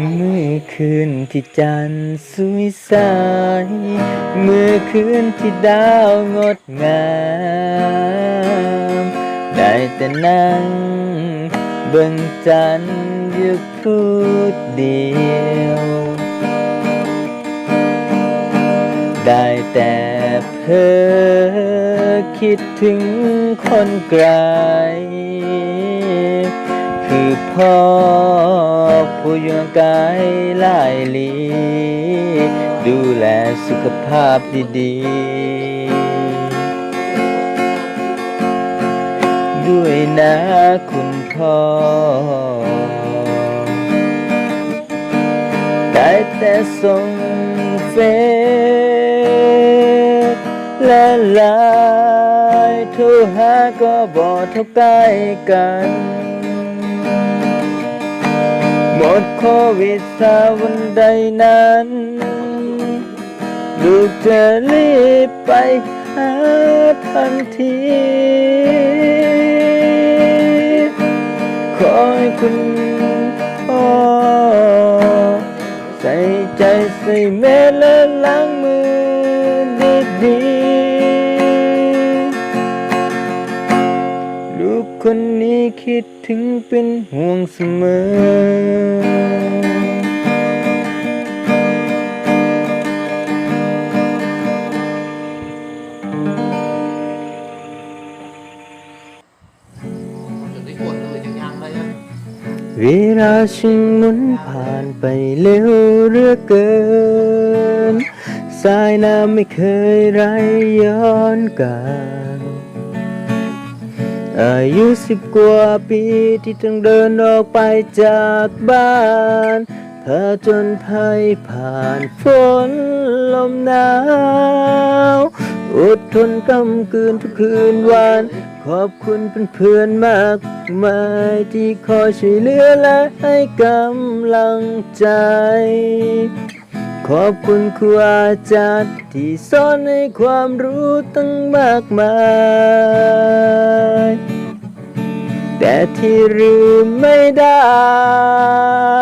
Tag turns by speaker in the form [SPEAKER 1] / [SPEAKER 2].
[SPEAKER 1] เมื่อคืนที่จันทร์สวยใสเมื่อคืนที่ดาวงดงาม ได้แต่นั่งเบิ่งจันทร์อยู่พูดเดียว ได้แต่เพ้อคิดถึงคนไกล คือพ่อ ผู้อยวงกายหลายลี ดูแลสุขภาพดีๆ ด้วยนะคุณพ่อ ได้แต่ส่งเฟซและไลน์โทรหาก็บอกเท่าใกล้กัน มดโควิดสาวันใดนั้น ลูกจะรีบไปหาทันที ขอให้คุณพ่อใส่ใจใส่แม่และล้างมือ ลูกคนนี้คิดถึงเป็นห่วงเสมอ
[SPEAKER 2] เว
[SPEAKER 1] ลาฉันหมุนผ่านไปเร็วเหลือเกิน สายน้ำไม่เคยไหลย้อนกลับ อายุสิบกว่าปีที่ต้องเดินออกไปจากบ้านเธอจนภัยผ่านฝนลมหนาวอดทนกำกืนทุกคืนวัน ขอบคุณเพื่อนๆมากมายที่คอยช่วยเหลือและให้กำลังใจ ขอบคุณครูอาจารย์ที่สอนให้ความรู้ตั้งมากมาย ที่ลืมไม่ได้